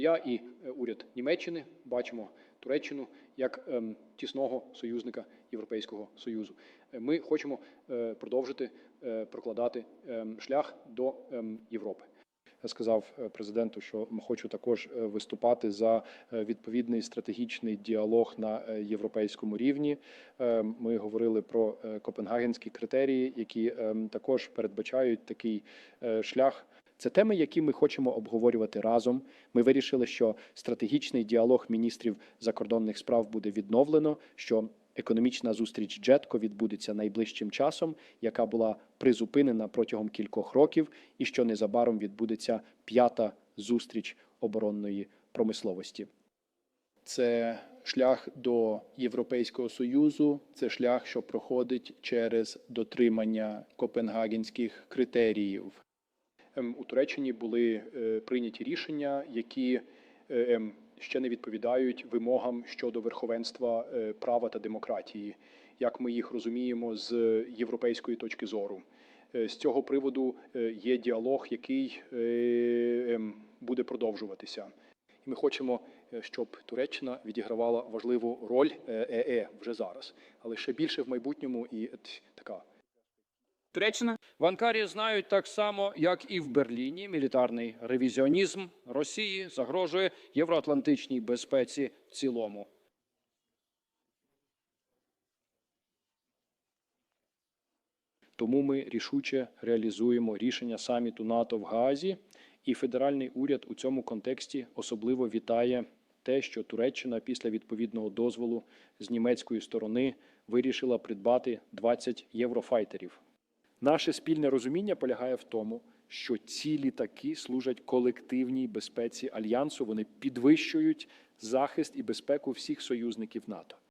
Я і е, уряд Німеччини бачимо Туреччину як ем, тісного союзника Європейського союзу. Е, Ми хочемо е, продовжити прокладати ем, шлях до ем, Європи. Я сказав президенту, що хочу також виступати за відповідний стратегічний діалог на європейському рівні. Ми говорили про копенгагенські критерії, які також передбачають такий шлях. Це теми, які ми хочемо обговорювати разом. Ми вирішили, що стратегічний діалог міністрів закордонних справ буде відновлено. що Економічна зустріч Джетко відбудеться найближчим часом, яка була призупинена протягом кількох років, і що незабаром відбудеться п'ята зустріч оборонної промисловості. Це шлях до Європейського союзу, це шлях, що проходить через дотримання копенгагенських критеріїв. Ем, У Туреччині були е, прийняті рішення, які е, ем, ще не відповідають вимогам щодо верховенства е, права та демократії, як ми їх розуміємо з європейської точки зору. З цього приводу є діалог, який ем, буде продовжуватися. І ми хочемо, щоб Туреччина відігравала важливу роль ЕЕ вже зараз, але ще більше в майбутньому і така Туреччина В Анкарі знають так само, як і в Берліні, мілітарний ревізіонізм Росії загрожує євроатлантичній безпеці в цілому. Тому ми рішуче реалізуємо рішення саміту НАТО в Гаазі, і федеральний уряд у цьому контексті особливо вітає те, що Туреччина після відповідного дозволу з німецької сторони вирішила придбати 20 єврофайтерів. Наше спільне розуміння полягає в тому, що ці літаки служать колективній безпеці альянсу. Вони підвищують захист і безпеку всіх союзників НАТО.